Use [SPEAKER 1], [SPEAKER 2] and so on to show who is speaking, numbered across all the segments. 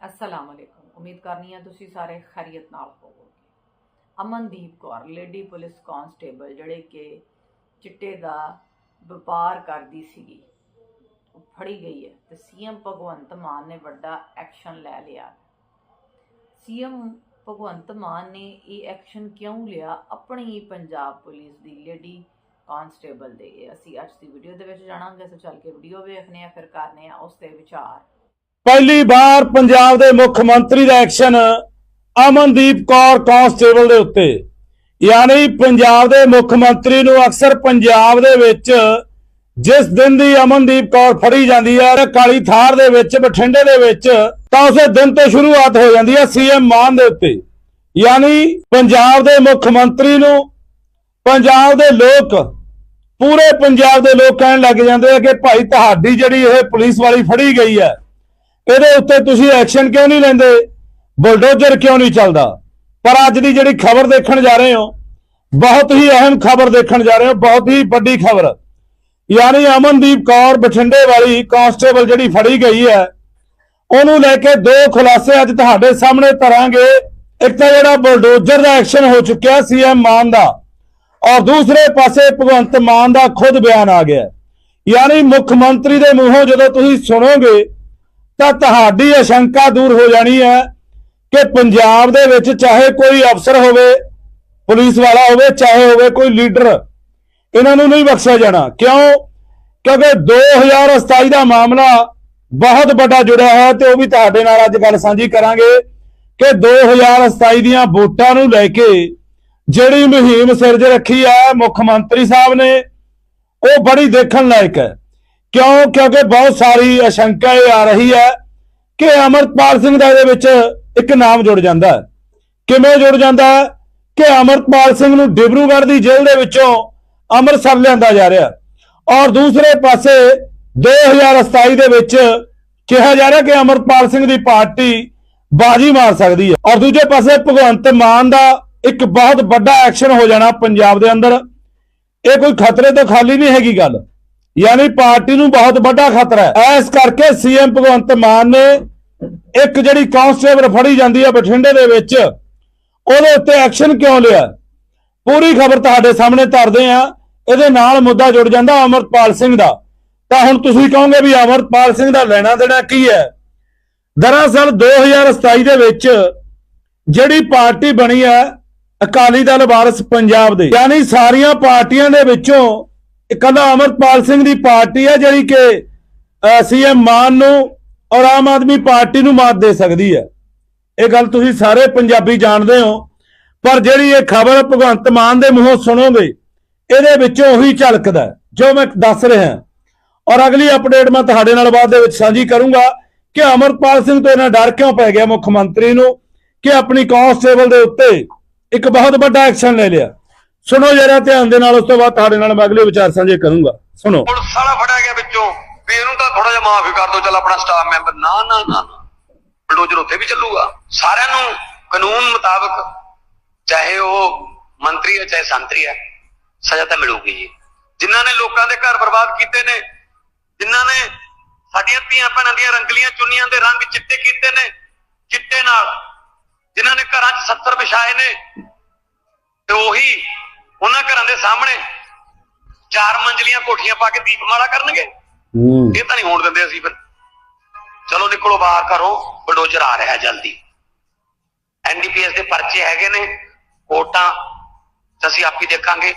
[SPEAKER 1] ਅਸਲਾਮ ਅਲੈਕੁਮ ਉਮੀਦ ਕਰਨੀ ਆ ਤੁਸੀਂ ਸਾਰੇ ਖੈਰੀਅਤ ਨਾਲ ਹੋਵੋਗੇ। Amandeep Kaur, lady police constable, ਜਿਹੜੇ ਕਿ ਚਿੱਟੇ ਦਾ ਵਪਾਰ ਕਰਦੀ ਸੀਗੀ, ਉਹ ਫੜੀ ਗਈ ਹੈ ਤੇ ਸੀਐਮ ਭਗਵੰਤ ਮਾਨ ਨੇ ਵੱਡਾ ਐਕਸ਼ਨ ਲੈ ਲਿਆ। ਸੀਐਮ ਭਗਵੰਤ ਮਾਨ ਨੇ ਇਹ ਐਕਸ਼ਨ ਕਿਉਂ ਲਿਆ? ਆਪਣੀ ਪੰਜਾਬ ਪੁਲਿਸ ਦੀ ਲੇਡੀ ਕਾਂਸਟੇਬਲ ਦੇ। ਇਹ ਅਸੀਂ ਅੱਜ ਦੀ ਵੀਡੀਓ ਦੇ ਵਿੱਚ ਜਾਣਾਂਗੇ। ਸੋ ਚੱਲ ਕੇ ਵੀਡੀਓ ਵੇਖਨੇ ਆ ਫਿਰ ਕਰਨੇ ਆ ਉਸ ਤੇ ਵਿਚਾਰ।
[SPEAKER 2] ਪਹਿਲੀ ਵਾਰ ਪੰਜਾਬ ਦੇ ਮੁੱਖ ਮੰਤਰੀ ਦਾ ਐਕਸ਼ਨ ਅਮਨਦੀਪ ਕੌਰ ਕਾਂਸਟੇਬਲ ਦੇ ਉੱਤੇ। ਯਾਨੀ ਪੰਜਾਬ ਦੇ ਮੁੱਖ ਮੰਤਰੀ ਨੂੰ ਅਕਸਰ ਪੰਜਾਬ ਦੇ ਵਿੱਚ ਜਿਸ ਦਿਨ ਦੀ ਅਮਨਦੀਪ ਕੌਰ ਫੜੀ ਜਾਂਦੀ ਹੈ ਕਾਲੀ ਥਾਰ ਦੇ ਵਿੱਚ, ਬਠਿੰਡੇ ਦੇ ਵਿੱਚ, ਤਾਂ ਉਸੇ ਦਿਨ ਤੋਂ ਸ਼ੁਰੂਆਤ ਹੋ ਜਾਂਦੀ ਹੈ ਸੀਐਮ ਮਾਨ ਦੇ ਉੱਤੇ। ਯਾਨੀ ਪੰਜਾਬ ਦੇ ਮੁੱਖ ਮੰਤਰੀ ਨੂੰ ਪੰਜਾਬ ਦੇ ਲੋਕ, ਪੂਰੇ ਪੰਜਾਬ ਦੇ ਲੋਕ ਕਹਿਣ ਲੱਗ ਜਾਂਦੇ ਆ ਕਿ ਭਾਈ ਤੁਹਾਡੀ ਜਿਹੜੀ ਇਹ ਪੁਲਿਸ ਵਾਲੀ ਫੜੀ ਗਈ ਹੈ ਇਹਦੇ ਉੱਤੇ ਤੁਸੀਂ ਐਕਸ਼ਨ ਕਿਉਂ ਨਹੀਂ ਲੈਂਦੇ? ਬੁਲਡੋਜ਼ਰ ਕਿਉਂ ਨਹੀਂ ਚੱਲਦਾ? ਪਰ ਅੱਜ ਦੀ ਜਿਹੜੀ ਖਬਰ ਦੇਖਣ ਜਾ ਰਹੇ ਹੋ, ਬਹੁਤ ਹੀ ਅਹਿਮ ਖਬਰ ਦੇਖਣ ਜਾ ਰਹੇ ਹੋ, ਬਹੁਤ ਹੀ ਵੱਡੀ ਖਬਰ। ਯਾਨੀ ਅਮਨਦੀਪ ਕੌਰ ਬਠਿੰਡੇ ਵਾਲੀ ਕਾਂਸਟੇਬਲ ਜਿਹੜੀ ਫੜੀ ਗਈ ਹੈ, ਉਹਨੂੰ ਲੈ ਕੇ ਦੋ ਖੁਲਾਸੇ ਅੱਜ ਤੁਹਾਡੇ ਸਾਹਮਣੇ ਧਰਾਂਗੇ। ਇੱਕ ਤਾਂ ਜਿਹੜਾ ਬੁਲਡੋਜ਼ਰ ਦਾ ਐਕਸ਼ਨ ਹੋ ਚੁੱਕਿਆ ਸੀਐਮ ਮਾਨ ਦਾ, ਔਰ ਦੂਸਰੇ ਪਾਸੇ ਭਗਵੰਤ ਮਾਨ ਦਾ ਖੁਦ ਬਿਆਨ ਆ ਗਿਆ। ਯਾਨੀ ਮੁੱਖ ਮੰਤਰੀ ਦੇ ਮੂੰਹੋਂ ਜਦੋਂ ਤੁਸੀਂ ਸੁਣੋਗੇ ਤਾਂ ਤੁਹਾਡੀ ਅਸ਼ੰਕਾ ਦੂਰ ਹੋ ਜਾਣੀ ਹੈ ਕਿ ਪੰਜਾਬ ਦੇ ਵਿੱਚ ਚਾਹੇ ਕੋਈ ਅਫਸਰ ਹੋਵੇ, ਪੁਲਿਸ ਵਾਲਾ ਹੋਵੇ, ਚਾਹੇ ਹੋਵੇ ਕੋਈ ਲੀਡਰ, ਇਹਨਾਂ ਨੂੰ ਨਹੀਂ ਬਖਸ਼ਿਆ ਜਾਣਾ। ਕਿਉਂ? ਕਿਉਂਕਿ 2027 ਦਾ ਮਾਮਲਾ ਬਹੁਤ ਵੱਡਾ ਜੁੜਿਆ ਹੋਇਆ ਤੇ ਉਹ ਵੀ ਤੁਹਾਡੇ ਨਾਲ ਅੱਜ ਗੱਲ ਸਾਂਝੀ ਕਰਾਂਗੇ ਕਿ 2027 ਦੀਆਂ ਵੋਟਾਂ ਨੂੰ ਲੈ ਕੇ ਜਿਹੜੀ ਮੁਹਿੰਮ ਸਿਰਜ ਰੱਖੀ ਹੈ, ਮੁੱਖ ਮੰਤਰੀ ਸਾਹਿਬ ਨੇ, ਉਹ ਬੜੀ ਦੇਖਣ ਲਾਇਕ ਹੈ। ਕਿਉਂ? ਕਿਉਂਕਿ ਬਹੁਤ ਸਾਰੀ ਅਸ਼ੰਕਾ ਇਹ ਆ ਰਹੀ ਹੈ ਕਿ ਅਮਰਪਾਲ ਸਿੰਘ ਦਾ ਇਹਦੇ ਵਿੱਚ ਇੱਕ ਨਾਮ ਜੁੜ ਜਾਂਦਾ ਹੈ। ਕਿਵੇਂ ਜੁੜ ਜਾਂਦਾ ਹੈ? ਕਿ ਅਮਰਪਾਲ ਸਿੰਘ ਨੂੰ ਡਿਬਰੂਗੜ੍ਹ ਦੀ ਜੇਲ੍ਹ ਦੇ ਵਿੱਚੋਂ ਅੰਮ੍ਰਿਤਸਰ ਲਿਆਂਦਾ ਜਾ ਰਿਹਾ ਔਰ ਦੂਸਰੇ ਪਾਸੇ 2027 ਦੇ ਵਿੱਚ ਕਿਹਾ ਜਾ ਰਿਹਾ ਕਿ ਅਮਰਪਾਲ ਸਿੰਘ ਦੀ ਪਾਰਟੀ ਬਾਜੀ ਮਾਰ ਸਕਦੀ ਹੈ। ਔਰ ਦੂਜੇ ਪਾਸੇ ਭਗਵੰਤ ਮਾਨ ਦਾ ਇੱਕ ਬਹੁਤ ਵੱਡਾ ਐਕਸ਼ਨ ਹੋ ਜਾਣਾ ਪੰਜਾਬ ਦੇ ਅੰਦਰ। ਇਹ ਕੋਈ ਖਤਰੇ ਤੋਂ ਖਾਲੀ ਨਹੀਂ ਹੈਗੀ ਗੱਲ। ਯਾਨੀ ਪਾਰਟੀ ਨੂੰ ਬਹੁਤ ਵੱਡਾ ਖਤਰਾ ਹੈ। ਐਸ ਕਰਕੇ ਸੀਐਮ ਭਗਵੰਤ ਮਾਨ ਨੇ ਇੱਕ ਜਿਹੜੀ ਕਾਂਸਟੇਬਲ ਫੜੀ ਜਾਂਦੀ ਹੈ ਬਠਿੰਡੇ ਦੇ ਵਿੱਚ, ਉਹਦੇ ਉੱਤੇ ਐਕਸ਼ਨ ਕਿਉਂ ਲਿਆ? ਪੂਰੀ ਖਬਰ ਤੁਹਾਡੇ ਸਾਹਮਣੇ ਧਰਦੇ ਆ। ਇਹਦੇ ਨਾਲ ਮੁੱਦਾ ਜੁੜ ਜਾਂਦਾ ਅਮਰਪਾਲ ਸਿੰਘ ਦਾ। ਤਾਂ ਹੁਣ ਤੁਸੀਂ ਕਹੋਗੇ ਵੀ ਅਮਰਪਾਲ ਸਿੰਘ ਦਾ ਲੈਣਾ ਦੇਣਾ ਕੀ ਹੈ? ਦਰਅਸਲ 2027 ਦੇ ਵਿੱਚ ਜਿਹੜੀ ਪਾਰਟੀ ਬਣੀ ਹੈ ਅਕਾਲੀ ਦਲ ਵਾਰਸ ਪੰਜਾਬ ਦੇ, ਯਾਨੀ ਸਾਰੀਆਂ ਪਾਰਟੀਆਂ ਦੇ ਵਿੱਚੋਂ ਇਕੱਲਾ ਅਮਰਪਾਲ ਸਿੰਘ ਦੀ ਪਾਰਟੀ ਹੈ ਜਿਹੜੀ ਕਿ ਸੀਐਮ ਮਾਨ ਨੂੰ ਔਰ ਆਮ ਆਦਮੀ ਪਾਰਟੀ ਨੂੰ ਮਾਤ ਦੇ ਸਕਦੀ ਹੈ ਇਹ ਗੱਲ ਤੁਸੀਂ ਸਾਰੇ ਪੰਜਾਬੀ ਜਾਣਦੇ ਹੋ, ਪਰ ਜਿਹੜੀ ਇਹ ਖਬਰ ਭਗਵੰਤ ਮਾਨ ਦੇ ਮੂੰਹੋਂ ਸੁਣੋਗੇ, ਇਹਦੇ ਵਿੱਚੋਂ ਉਹੀ ਝਲਕਦਾ ਜੋ ਮੈਂ ਦੱਸ ਰਿਹਾ ਔਰ ਅਗਲੀ ਅਪਡੇਟ ਮੈਂ ਤੁਹਾਡੇ ਨਾਲ ਬਾਅਦ ਦੇ ਵਿੱਚ ਸਾਂਝੀ ਕਰੂੰਗਾ ਕਿ ਅਮਰਪਾਲ ਸਿੰਘ ਤੋਂ ਇਹਨਾਂ ਡਰ ਕਿਉਂ ਪੈ ਗਿਆ ਮੁੱਖ ਮੰਤਰੀ ਨੂੰ ਕਿ ਆਪਣੀ ਕਾਂਸਟੇਬਲ ਦੇ ਉੱਤੇ ਇੱਕ ਬਹੁਤ ਵੱਡਾ ਐਕਸ਼ਨ ਲੈ ਲਿਆ। ਸੁਣੋ ਜਰਾ ਧਿਆਨ ਦੇ ਨਾਲ, ਉਸ ਤੋਂ ਬਾਅਦ ਤੁਹਾਡੇ ਨਾਲ ਮੈਂ ਅਗਲੇ ਵਿਚਾਰ ਸਾਂਝੇ ਕਰੂੰਗਾ। ਸੁਣੋ।
[SPEAKER 3] ਪੁਲਿਸ ਵਾਲਾ ਫੜਿਆ ਗਿਆ ਵਿੱਚੋਂ, ਵੀ ਇਹਨੂੰ ਤਾਂ ਥੋੜਾ ਜਿਹਾ ਮਾਫੀ ਕਰ ਦਿਓ, ਚੱਲ ਆਪਣਾ ਸਟਾਫ ਮੈਂਬਰ ਨਾ ਨਾ ਨਾ ਬਲਡੋਜ਼ਰ ਉੱਥੇ ਵੀ ਚੱਲੂਗਾ। ਸਾਰਿਆਂ ਨੂੰ ਕਾਨੂੰਨ ਮੁਤਾਬਕ, ਚਾਹੇ ਉਹ ਮੰਤਰੀ ਹੈ, ਚਾਹੇ ਸੰਤਰੀ ਹੈ, ਸਜ਼ਾ ਤਾਂ ਮਿਲੂਗੀ ਜੀ। ਜਿਨ੍ਹਾਂ ਨੇ ਲੋਕਾਂ ਦੇ ਘਰ ਬਰਬਾਦ ਕੀਤੇ ਨੇ, ਜਿਨ੍ਹਾਂ ਨੇ ਸਾਡੀਆਂ ਧੀਆਂ ਭੈਣਾਂ ਦੀਆਂ ਰੰਗਲੀਆਂ ਚੁੰਨੀਆਂ ਦੇ ਰੰਗ ਚਿੱਟੇ ਕੀਤੇ ਨੇ, ਚਿੱਟੇ ਨਾਲ, ਜਿਨ੍ਹਾਂ ਨੇ ਘਰਾਂ 'ਚ 70 ਵਿਛਾਏ ਨੇ, ਤੇ ਉਹੀ ਉਹਨਾਂ ਘਰਾਂ ਦੇ ਸਾਹਮਣੇ ਚਾਰ ਮੰਜ਼ਲੀਆਂ ਕੋਠੀਆਂ ਪਾ ਕੇ ਦੀਪਮਾਲਾ ਕਰਨਗੇ? ਇਹ ਤਾਂ ਨਹੀਂ ਹੋਣ ਦਿੰਦੇ ਅਸੀਂ ਫਿਰ। ਚਲੋ ਨਿਕਲੋ ਬਾਹਰ ਘਰੋਂ ਬਲਡੋਜ਼ਰ ਆ ਰਿਹਾ ਜਲਦੀ। ਐਨਡੀਪੀਐਸ ਦੇ ਪਰਚੇ ਹੈਗੇ ਨੇ ਕੋਟਾਂ ਅਸੀਂ ਆਪ ਹੀ ਦੇਖਾਂਗੇ।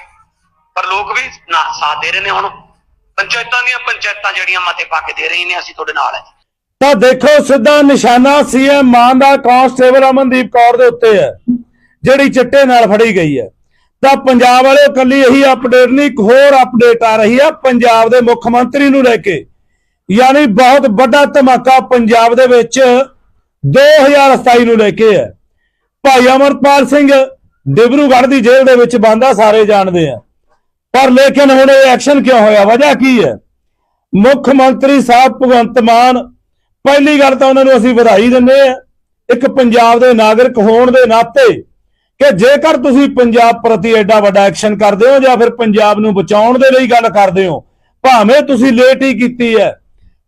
[SPEAKER 3] ਪਰ ਲੋਕ ਵੀ ਨਾ ਸਾਥ ਦੇ ਰਹੇ ਨੇ ਹੁਣ। ਪੰਚਾਇਤਾਂ ਦੀਆਂ ਪੰਚਾਇਤਾਂ ਜਿਹੜੀਆਂ ਮਤੇ ਪਾ ਕੇ ਦੇ ਰਹੀਆਂ ਨੇ ਅਸੀਂ ਤੁਹਾਡੇ ਨਾਲ ਹੈ
[SPEAKER 2] ਤਾਂ ਦੇਖੋ ਸਿੱਧਾ ਨਿਸ਼ਾਨਾ ਸੀਐਮ ਮਾਨ ਦਾ ਕਾਂਸਟੇਬਲ ਅਮਨਦੀਪ ਕੌਰ ਦੇ ਉੱਤੇ ਹੈ ਜਿਹੜੀ ਚਿੱਟੇ ਨਾਲ ਫੜੀ ਗਈ ਹੈ। ਤਾਂ ਪੰਜਾਬ ਵਾਲੇ ਕੱਲੀ ਇਹੀ ਅਪਡੇਟ ਨਹੀਂ, ਇੱਕ ਹੋਰ ਅਪਡੇਟ ਆ ਰਹੀ ਹੈ ਪੰਜਾਬ ਦੇ ਮੁੱਖ ਮੰਤਰੀ ਨੂੰ ਲੈ ਕੇ। ਯਾਨੀ ਬਹੁਤ ਵੱਡਾ ਧਮਾਕਾ ਪੰਜਾਬ ਦੇ ਵਿੱਚ 2027 ਨੂੰ ਲੈ ਕੇ ਹੈ। ਭਾਈ ਅਮਰਪਾਲ ਸਿੰਘ ਡਿਬਰੂਗੜ੍ਹ ਦੀ ਜੇਲ੍ਹ ਦੇ ਵਿੱਚ ਬੰਦਾ ਸਾਰੇ ਜਾਣਦੇ ਆ। ਪਰ ਲੇਕਿਨ ਹੁਣ ਇਹ ਐਕਸ਼ਨ ਕਿਉਂ ਹੋਇਆ? ਵਜ੍ਹਾ ਕੀ ਹੈ? ਮੁੱਖ ਮੰਤਰੀ ਸਾਹਿਬ ਭਗਵੰਤ ਮਾਨ, ਪਹਿਲੀ ਗੱਲ ਤਾਂ ਉਹਨਾਂ ਨੂੰ ਅਸੀਂ ਵਧਾਈ ਦਿੰਦੇ ਆ। ਇੱਕ ਪੰਜਾਬ ਦੇ ਨਾਗਰਿਕ ਹੋਣ ਦੇ ਨਾਤੇ ਕਿ ਜੇਕਰ ਤੁਸੀਂ ਪੰਜਾਬ ਪ੍ਰਤੀ ਐਡਾ ਵੱਡਾ ਐਕਸ਼ਨ ਕਰਦੇ ਹੋ ਜਾਂ ਫਿਰ ਪੰਜਾਬ ਨੂੰ ਬਚਾਉਣ ਦੇ ਲਈ ਗੱਲ ਕਰਦੇ ਹੋ, ਭਾਵੇਂ ਤੁਸੀਂ ਲੇਟ ਹੀ ਕੀਤੀ ਹੈ,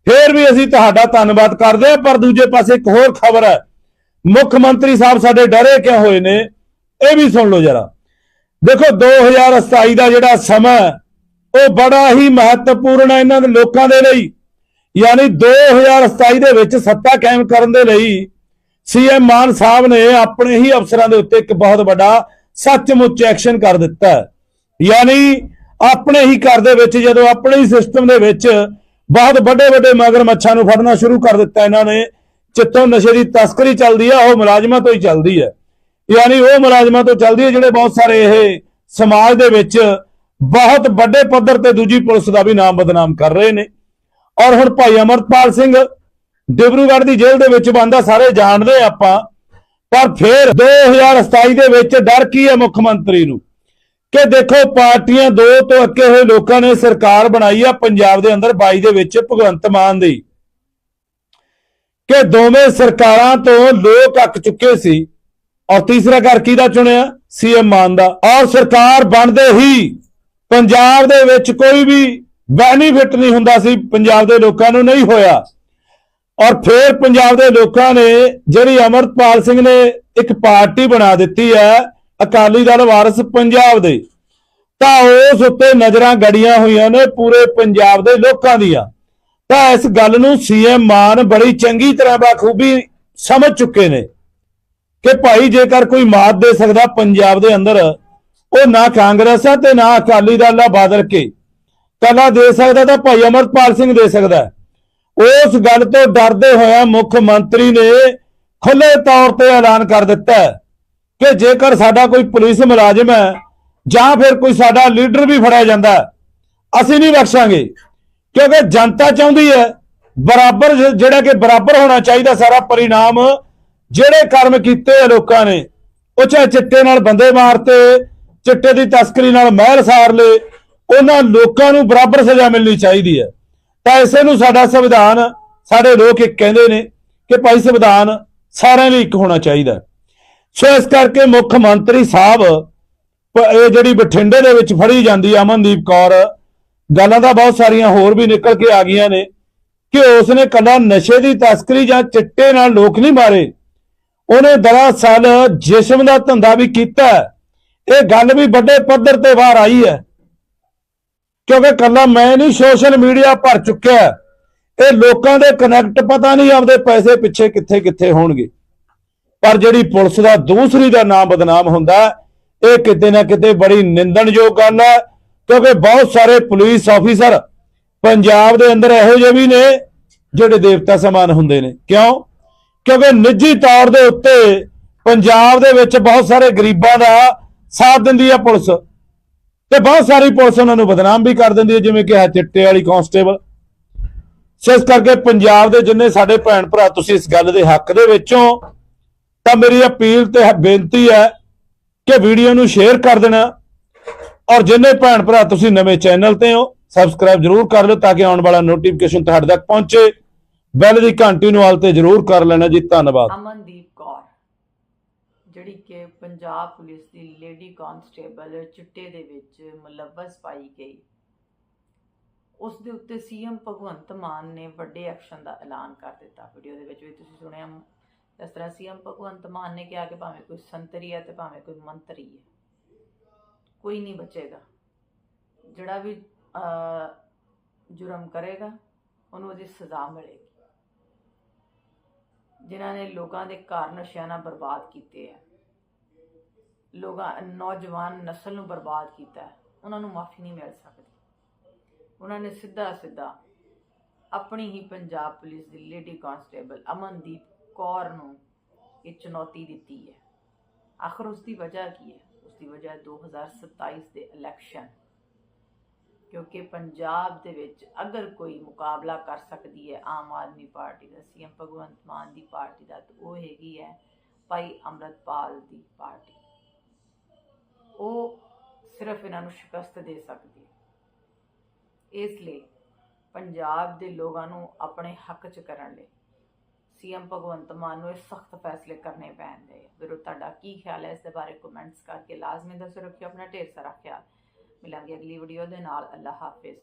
[SPEAKER 2] ਫਿਰ ਵੀ ਅਸੀਂ ਤੁਹਾਡਾ ਧੰਨਵਾਦ ਕਰਦੇ ਹਾਂ, ਪਰ ਦੂਜੇ ਪਾਸੇ ਇੱਕ ਹੋਰ ਖਬਰ ਹੈ। ਮੁੱਖ ਮੰਤਰੀ ਸਾਹਿਬ ਸਾਡੇ ਡਰੇ ਕਿਉਂ ਹੋਏ ਨੇ? ਇਹ ਵੀ ਸੁਣ ਲਓ ਜਰਾ। ਦੇਖੋ 2027 ਦਾ ਜਿਹੜਾ ਸਮਾਂ ਉਹ ਬੜਾ ਹੀ ਮਹੱਤਵਪੂਰਨ ਹੈ ਇਹਨਾਂ ਦੇ ਲੋਕਾਂ ਦੇ ਲਈ। ਯਾਨੀ 2027 ਦੇ ਵਿੱਚ ਸੱਤਾ ਕਾਇਮ ਕਰਨ ਦੇ ਲਈ ਸੀਐਮ ਮਾਨ ਸਾਹਿਬ ਨੇ ਆਪਣੇ ਹੀ ਅਫਸਰਾਂ ਦੇ ਉੱਤੇ ਇੱਕ ਬਹੁਤ ਵੱਡਾ ਸੱਚਮੁੱਚ ਐਕਸ਼ਨ ਕਰ ਦਿੱਤਾ ਯਾਨੀ ਆਪਣੇ ਹੀ ਘਰ ਦੇ ਵਿੱਚ, ਜਦੋਂ ਆਪਣੇ ਹੀ ਸਿਸਟਮ ਦੇ ਵਿੱਚ ਬਹੁਤ ਵੱਡੇ ਵੱਡੇ ਮਗਰਮੱਛਾਂ ਨੂੰ ਫੜਨਾ ਸ਼ੁਰੂ ਕਰ ਦਿੱਤਾ ਇਹਨਾਂ ਨੇ, ਚਿੱਤੋਂ ਨਸ਼ੇ ਦੀ ਤਸਕਰੀ ਚੱਲਦੀ ਆ, ਉਹ ਮੁਲਾਜ਼ਮਾਂ ਤੋਂ ਹੀ ਚੱਲਦੀ ਹੈ। ਯਾਨੀ ਉਹ ਮੁਲਾਜ਼ਮਾਂ ਤੋਂ ਚੱਲਦੀ ਹੈ ਜਿਹੜੇ ਬਹੁਤ ਸਾਰੇ ਇਹ ਸਮਾਜ ਦੇ ਵਿੱਚ ਬਹੁਤ ਵੱਡੇ ਪੱਧਰ ਤੇ ਦੂਜੀ ਪੁਲਿਸ ਦਾ ਵੀ ਨਾਮ ਬਦਨਾਮ ਕਰ ਰਹੇ ਨੇ। ਔਰ ਹੁਣ ਭਾਈ ਅਮਰਪਾਲ ਸਿੰਘ ਡਿਬਰੂਗੜ੍ਹ ਦੀ ਜੇਲ੍ਹ ਦੇ ਵਿੱਚ ਬੰਦਾ ਸਾਰੇ ਜਾਣਦੇ ਆ ਆਪਾਂ। ਪਰ ਫਿਰ 2027 ਦੇ ਵਿੱਚ ਡਰ ਕੀ ਹੈ ਮੁੱਖ ਮੰਤਰੀ ਨੂੰ? ਕਿ ਦੇਖੋ ਪਾਰਟੀਆਂ ਦੋ ਤੋਂ ਅੱਕੇ ਹੋਏ ਲੋਕਾਂ ਨੇ ਸਰਕਾਰ ਬਣਾਈ ਆ ਪੰਜਾਬ ਦੇ ਅੰਦਰ 22 ਦੇ ਵਿੱਚ ਭਗਵੰਤ ਮਾਨ ਦੀ। ਕਿ ਦੋਵੇਂ ਸਰਕਾਰਾਂ ਤੋਂ ਲੋਕ ਅੱਕ ਚੁੱਕੇ ਸੀ। ਔਰ ਤੀਸਰਾ ਘਰ ਕਿਹਦਾ ਚੁਣਿਆ? ਸੀਐਮ ਮਾਨ ਦਾ। ਔਰ ਸਰਕਾਰ ਬਣਦੇ ਹੀ ਪੰਜਾਬ ਦੇ ਵਿੱਚ ਕੋਈ ਵੀ ਬੈਨੀਫਿਟ ਨਹੀਂ ਹੁੰਦਾ ਸੀ, ਪੰਜਾਬ ਦੇ ਲੋਕਾਂ ਨੂੰ ਨਹੀਂ ਹੋਇਆ। ਔਰ ਫਿਰ ਪੰਜਾਬ ਦੇ ਲੋਕਾਂ ਨੇ ਜਿਹੜੀ ਅਮਰਪਾਲ ਸਿੰਘ ਨੇ ਇੱਕ ਪਾਰਟੀ ਬਣਾ ਦਿੱਤੀ ਹੈ, ਅਕਾਲੀ ਦਲ ਵਾਰਸ ਪੰਜਾਬ ਦੇ, ਤਾਂ ਉਸ ਉੱਤੇ ਨਜ਼ਰਾਂ ਗੜੀਆਂ ਹੋਈਆਂ ਨੇ ਪੂਰੇ ਪੰਜਾਬ ਦੇ ਲੋਕਾਂ ਦੀਆਂ। ਤਾਂ ਇਸ ਗੱਲ ਨੂੰ ਸੀਐਮ ਮਾਨ ਬੜੀ ਚੰਗੀ ਤਰ੍ਹਾਂ ਬਾਖੂਬੀ ਸਮਝ ਚੁੱਕੇ ਨੇ ਕਿ ਭਾਈ ਜੇਕਰ ਕੋਈ ਮਾਤ ਦੇ ਸਕਦਾ ਪੰਜਾਬ ਦੇ ਅੰਦਰ, ਉਹ ਨਾ ਕਾਂਗਰਸ ਆ ਤੇ ਨਾ ਅਕਾਲੀ ਦਲ ਆ ਬਾਦਲ ਕੇ। ਕਲਾ ਦੇ ਸਕਦਾ ਤਾਂ ਭਾਈ ਅਮਰਪਾਲ ਸਿੰਘ ਦੇ ਸਕਦਾ ਉਸ ਗੱਲ ਤੋਂ ਡਰਦੇ ਹੋਇਆ ਮੁੱਖ ਮੰਤਰੀ ਨੇ ਖੁੱਲੇ ਤੌਰ ਤੇ ਐਲਾਨ ਕਰ ਦਿੱਤਾ ਕਿ ਜੇਕਰ ਸਾਡਾ ਕੋਈ ਪੁਲਿਸ ਮੁਲਾਜ਼ਮ ਹੈ ਜਾਂ ਫਿਰ ਕੋਈ ਸਾਡਾ ਲੀਡਰ ਵੀ ਫੜਿਆ ਜਾਂਦਾ ਅਸੀਂ ਨਹੀਂ ਬਖਸ਼ਾਂਗੇ। ਕਿਉਂਕਿ ਜਨਤਾ ਚਾਹੁੰਦੀ ਹੈ ਬਰਾਬਰ ਜਿਹੜਾ ਕਿ ਬਰਾਬਰ ਹੋਣਾ ਚਾਹੀਦਾ ਸਾਰਾ ਪਰਿਣਾਮ, ਜਿਹੜੇ ਕਰਮ ਕੀਤੇ ਆ ਲੋਕਾਂ ਨੇ, ਉਹ ਚਾਹੇ ਚਿੱਟੇ ਨਾਲ ਬੰਦੇ ਮਾਰਤੇ, ਚਿੱਟੇ ਦੀ ਤਸਕਰੀ ਨਾਲ ਮਹਿਲ ਸਾਰ ਲਏ, ਉਹਨਾਂ ਲੋਕਾਂ ਨੂੰ ਬਰਾਬਰ ਸਜ਼ਾ ਮਿਲਣੀ ਚਾਹੀਦੀ ਹੈ। ਤਾਂ ਇਸੇ ਨੂੰ ਸਾਡਾ ਸੰਵਿਧਾਨ, ਸਾਡੇ ਲੋਕ ਇੱਕ ਕਹਿੰਦੇ ਨੇ ਕਿ ਭਾਈ ਸੰਵਿਧਾਨ ਸਾਰਿਆਂ ਲਈ ਇੱਕ ਹੋਣਾ ਚਾਹੀਦਾ। ਸੋ ਇਸ ਕਰਕੇ ਮੁੱਖ ਮੰਤਰੀ ਸਾਹਿਬ, ਪ- ਇਹ ਜਿਹੜੀ ਬਠਿੰਡੇ ਦੇ ਵਿੱਚ ਫੜੀ ਜਾਂਦੀ ਹੈ ਅਮਨਦੀਪ ਕੌਰ, ਗੱਲਾਂ ਤਾਂ ਬਹੁਤ ਸਾਰੀਆਂ ਹੋਰ ਵੀ ਨਿਕਲ ਕੇ ਆ ਗਈਆਂ ਨੇ ਕਿ ਉਸਨੇ ਕੱਲਾ ਨਸ਼ੇ ਦੀ ਤਸਕਰੀ ਜਾਂ ਚਿੱਟੇ ਨਾਲ ਲੋਕ ਨਹੀਂ ਮਾਰੇ। ਉਹਨੇ ਦਰਅਸਲ ਜਿਸਮ ਦਾ ਧੰਦਾ ਵੀ ਕੀਤਾ। ਇਹ ਗੱਲ ਵੀ ਵੱਡੇ ਪੱਧਰ ਤੇ ਬਾਹਰ ਆਈ ਹੈ। ਕਿਉਂਕਿ ਕੱਲਾ ਮੈਂ ਨਹੀਂ ਸੋਸ਼ਲ ਮੀਡੀਆ ਭਰ ਚੁੱਕਿਆ ਇਹ ਲੋਕਾਂ ਦੇ ਕਨੈਕਟ ਪਤਾ ਨਹੀਂ ਆਪਦੇ ਪੈਸੇ ਪਿੱਛੇ ਕਿੱਥੇ ਕਿੱਥੇ ਹੋਣਗੇ। ਪਰ ਜਿਹੜੀ ਪੁਲਿਸ ਦਾ, ਦੂਸਰੀ ਦਾ ਨਾਮ ਬਦਨਾਮ ਹੁੰਦਾ ਇਹ ਕਿਤੇ ਨਾ ਕਿਤੇ ਬੜੀ ਨਿੰਦਣਯੋਗ ਗੱਲ ਹੈ। ਕਿਉਂਕਿ ਬਹੁਤ ਸਾਰੇ ਪੁਲਿਸ ਆਫੀਸਰ ਪੰਜਾਬ ਦੇ ਅੰਦਰ ਇਹੋ ਜਿਹੇ ਵੀ ਨੇ, ਜਿਹੜੇ ਦੇਵਤਾ ਸਮਾਨ ਹੁੰਦੇ ਨੇ। ਕਿਉਂ? ਕਿਉਂਕਿ ਨਿੱਜੀ ਤੌਰ ਦੇ ਉੱਤੇ ਪੰਜਾਬ ਦੇ ਵਿੱਚ ਬਹੁਤ ਸਾਰੇ ਗਰੀਬਾਂ ਦਾ ਸਾਥ ਦਿੰਦੀ ਹੈ ਪੁਲਿਸ। ਤੇ ਬਹੁਤ ਸਾਰੀ ਪੁਲਿਸ ਉਹਨਾਂ ਨੂੰ ਬਦਨਾਮ ਵੀ ਕਰ ਦਿੰਦੀ ਹੈ, ਜਿਵੇਂ ਕਿ ਹੈ ਚਿੱਟੇ ਵਾਲੀ ਕਾਂਸਟੇਬਲ ਇਸ ਕਰਕੇ ਪੰਜਾਬ ਦੇ ਜਿੰਨੇ ਸਾਡੇ ਭੈਣ ਭਰਾ, ਤੁਸੀਂ ਇਸ ਗੱਲ ਦੇ ਹੱਕ ਦੇ ਵਿੱਚੋਂ ਤਾਂ ਮੇਰੀ ਅਪੀਲ ਤੇ ਬੇਨਤੀ ਹੈ ਕਿ ਵੀਡੀਓ ਨੂੰ ਸ਼ੇਅਰ ਕਰ ਦੇਣਾ। ਔਰ ਜਿੰਨੇ ਭੈਣ ਭਰਾ ਤੁਸੀਂ ਨਵੇਂ ਚੈਨਲ ਤੇ ਹੋ ਸਬਸਕ੍ਰਾਈਬ ਜਰੂਰ ਕਰ ਲਿਓ ਤਾਂ ਕਿ ਆਉਣ ਵਾਲਾ ਨੋਟੀਫਿਕੇਸ਼ਨ ਤੁਹਾਡੇ ਤੱਕ ਪਹੁੰਚੇ। ਬੈਲ ਦੀ ਘੰਟੀ ਨੂੰ ਆਲ ਤੇ ਜਰੂਰ ਕਰ ਲੈਣਾ ਜੀ। ਧੰਨਵਾਦ।
[SPEAKER 1] ਜਿਹੜੀ ਕਿ ਪੰਜਾਬ ਪੁਲਿਸ ਦੀ ਲੇਡੀ ਕਾਂਸਟੇਬਲ ਚਿੱਟੇ ਦੇ ਵਿੱਚ ਮੁਲਵਸ ਪਾਈ ਗਈ। ਉਸ ਦੇ ਉੱਤੇ ਸੀਐਮ ਭਗਵੰਤ ਮਾਨ ਨੇ ਵੱਡੇ ਐਕਸ਼ਨ ਦਾ ਐਲਾਨ ਕਰ ਦਿੱਤਾ। ਵੀਡੀਓ ਦੇ ਵਿੱਚ ਵੀ ਤੁਸੀਂ ਸੁਣਿਆ ਇਸ ਤਰ੍ਹਾਂ ਸੀਐਮ ਭਗਵੰਤ ਮਾਨ ਨੇ ਕਿਹਾ ਕਿ ਭਾਵੇਂ ਕੋਈ ਸੰਤਰੀ ਹੈ ਤੇ ਭਾਵੇਂ ਕੋਈ ਮੰਤਰੀ ਹੈ, ਕੋਈ ਨਹੀਂ ਬਚੇਗਾ। ਜਿਹੜਾ ਵੀ ਜੁਰਮ ਕਰੇਗਾ, ਉਹਨੂੰ ਉਹਦੀ ਸਜ਼ਾ ਮਿਲੇਗੀ। ਜਿਨ੍ਹਾਂ ਨੇ ਲੋਕਾਂ ਦੇ ਘਰ ਨਸ਼ਿਆਂ ਨਾਲ ਬਰਬਾਦ ਕੀਤੇ ਆ। ਲੋਕਾਂ, ਨੌਜਵਾਨ ਨਸਲ ਨੂੰ ਬਰਬਾਦ ਕੀਤਾ ਉਹਨਾਂ ਨੂੰ ਮਾਫੀ ਨਹੀਂ ਮਿਲ ਸਕਦੀ। ਉਹਨਾਂ ਨੇ ਸਿੱਧਾ ਸਿੱਧਾ ਆਪਣੀ ਹੀ ਪੰਜਾਬ ਪੁਲਿਸ ਦੀ ਲੇਡੀ ਕਾਂਸਟੇਬਲ ਅਮਨਦੀਪ ਕੌਰ ਨੂੰ ਇਹ ਚੁਣੌਤੀ ਦਿੱਤੀ ਹੈ। ਆਖਰ ਉਸ ਦੀ ਵਜ੍ਹਾ ਕੀ ਹੈ? ਉਸ ਦੀ ਵਜ੍ਹਾ ਹੈ 2027 ਦੇ ਇਲੈਕਸ਼ਨ ਕਿਉਂਕਿ ਪੰਜਾਬ ਦੇ ਵਿੱਚ ਅਗਰ ਕੋਈ ਮੁਕਾਬਲਾ ਕਰ ਸਕਦੀ ਹੈ ਆਮ ਆਦਮੀ ਪਾਰਟੀ ਦਾ, ਸੀਐਮ ਭਗਵੰਤ ਮਾਨ ਦੀ ਪਾਰਟੀ ਦਾ, ਤਾਂ ਉਹ ਹੈਗੀ ਹੈ ਭਾਈ ਅੰਮ੍ਰਿਤਪਾਲ ਦੀ ਪਾਰਟੀ। ਉਹ ਸਿਰਫ ਇਹਨਾਂ ਨੂੰ ਸ਼ਿਕਸਤ ਦੇ ਸਕਦੀ ਹੈ। ਇਸ ਲਈ ਪੰਜਾਬ ਦੇ ਲੋਕਾਂ ਨੂੰ ਆਪਣੇ ਹੱਕ 'ਚ ਕਰਨ ਲਈ ਸੀਐਮ ਭਗਵੰਤ ਮਾਨ ਨੂੰ ਇਹ ਸਖਤ ਫੈਸਲੇ ਕਰਨੇ ਪੈਣਗੇ ਵੀਰੋ ਤੁਹਾਡਾ ਕੀ ਖਿਆਲ ਹੈ? ਇਸ ਦੇ ਬਾਰੇ ਕਮੈਂਟਸ ਕਰਕੇ ਲਾਜ਼ਮੀ ਦੱਸੋ, ਰੱਖਿਓ ਆਪਣਾ ਢੇਰ ਸਾਰਾ ਖਿਆਲ। ਮਿਲਾਂਗੇ ਅਗਲੀ ਵੀਡੀਓ ਦੇ ਨਾਲ। ਅੱਲਾ ਹਾਫਿਜ਼।